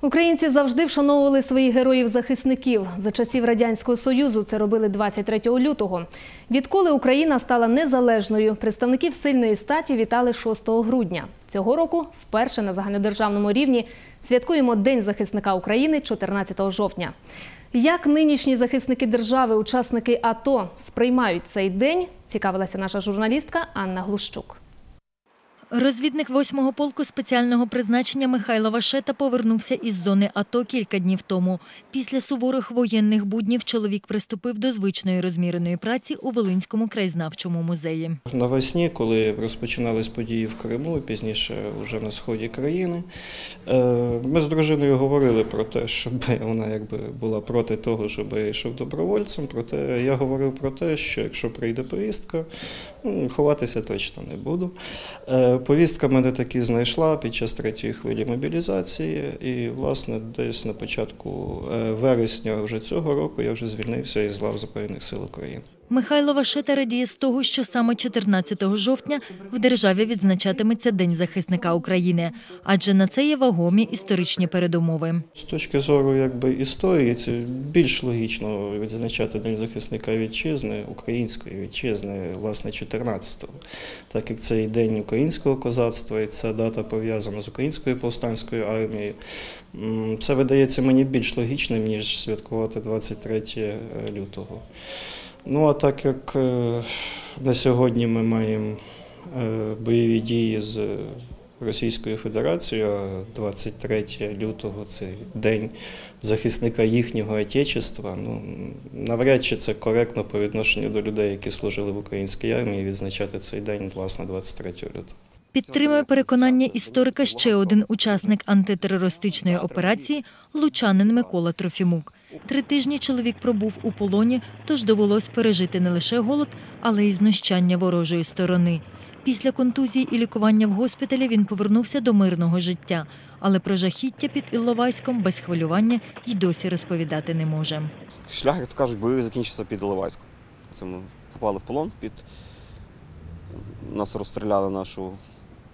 Українці завжди вшановували своїх героїв-захисників. За часів Радянського Союзу це робили 23 лютого. Відколи Україна стала незалежною, представників сильної статі вітали 6 грудня. Цього року вперше на загальнодержавному рівні святкуємо День захисника України 14 жовтня. Як нинішні захисники держави, учасники АТО сприймають цей день, цікавилася наша журналістка Анна Глущук. Розвідник 8-го полку спеціального призначення Михайло Вашета повернувся із зони АТО кілька днів тому. Після суворих воєнних буднів чоловік приступив до звичної розміреної праці у Волинському краєзнавчому музеї. Навесні, коли розпочинались події в Криму, пізніше вже на сході країни, е, ми з дружиною говорили про те, щоб вона якби була проти того, щоб я йшов добровольцем. Проте я говорив про те, що якщо прийде повістка, ну, ховатися точно не буду. Повістка мене таки знайшла під час третьої хвилі мобілізації, і, власне, десь на початку е, вересня вже цього року я вже звільнився із лав Збройних сил України. Михайло Вашета радіє з того, що саме 14 жовтня в державі відзначатиметься День захисника України, адже на це є вагомі історичні передумови. З точки зору якби, історії, це більш логічно відзначати День захисника вітчизни, української вітчизни, власне, 14-го, так як це і День українського козацтва, і ця дата пов'язана з українською повстанською армією. Це видається мені більш логічним, ніж святкувати 23 лютого. Ну а так як е, на сьогодні ми маємо е, бойові дії з Російською Федерацією, а 23 лютого це день захисника їхнього отечества. Ну навряд чи це коректно по відношенню до людей, які служили в українській армії, відзначати цей день власне 23 лютого. Підтримує переконання історика ще один учасник антитерористичної операції – лучанин Микола Трофімук. Три тижні чоловік пробув у полоні, тож довелось пережити не лише голод, але й знущання ворожої сторони. Після контузії і лікування в госпіталі він повернувся до мирного життя, але про жахіття під Ілловайськом без хвилювання й досі розповідати не може. Шлях, як то кажуть, бойовий закінчився під Іловайськом. Це ми попали в полон під нас розстріляли нашу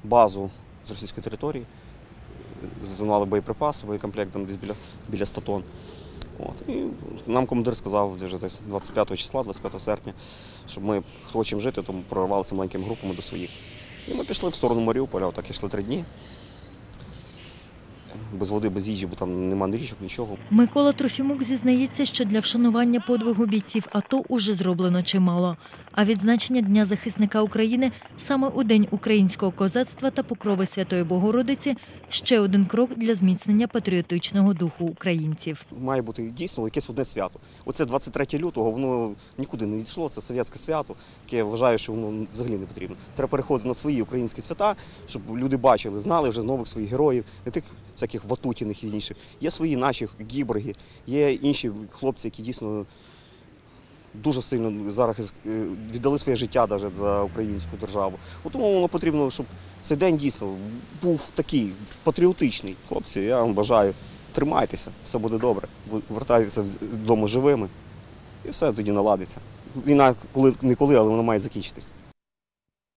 базу з російської території, здонали боєприпаси, боєкомплект там десь біля, біля 100 тонн. От. І нам командир сказав вже десь 25 числа, 25 серпня, щоб ми, хочемо жити, тому прорвалися маленькими групами до своїх. І ми пішли в сторону Маріуполя, так йшли три дні. Без води, без їжі, бо там нема ні річок, нічого. Микола Трофімук зізнається, що для вшанування подвигу бійців АТО уже зроблено чимало. А відзначення Дня захисника України саме у День українського козацтва та покрови Святої Богородиці ще один крок для зміцнення патріотичного духу українців. має бути дійсно якесь одне свято. Оце 23 лютого, воно нікуди не йшло, це совєтське свято, яке я вважаю, що воно взагалі не потрібно. Треба переходити на свої українські свята, щоб люди бачили, знали вже нових своїх героїв, не тих всяких ватутіних і інших. Є свої наші гіборги, є інші хлопці, які дійсно дуже сильно зараз е, віддали своє життя навіть за українську державу. От Тому воно потрібно, щоб цей день дійсно був такий патріотичний. Хлопці, я вам бажаю, тримайтеся, все буде добре. Вертайтеся додому живими, і все тоді наладиться. Війна коли не коли, але вона має закінчитися.